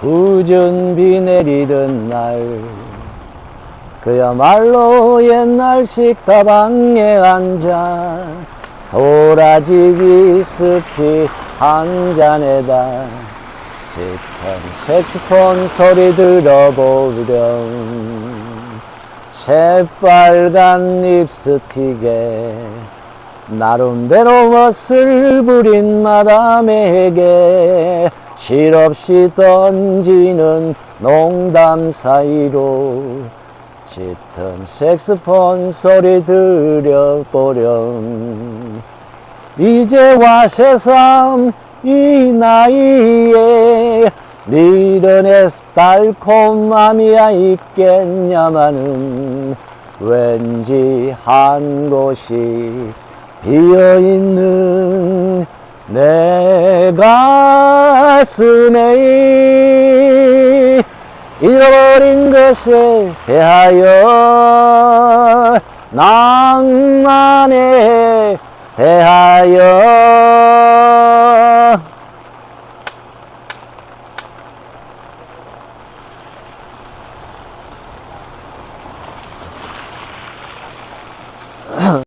굳은 비 내리던 날 그야말로 옛날 식다방에 앉아 도라지 위스키 한 잔에다 짙은 색소폰 소리 들어보렴. 새빨간 립스틱에 나름대로 멋을 부린 마담에게 실없이 던지는 농담 사이로 짙은 색스폰 소리 들려보렴. 이제와 새삼 이 나이에 미련의 달콤함이야 있겠냐마는 왠지 한 곳이 비어있는 내가 霞色リングシヘハヨなんまねヘハヨ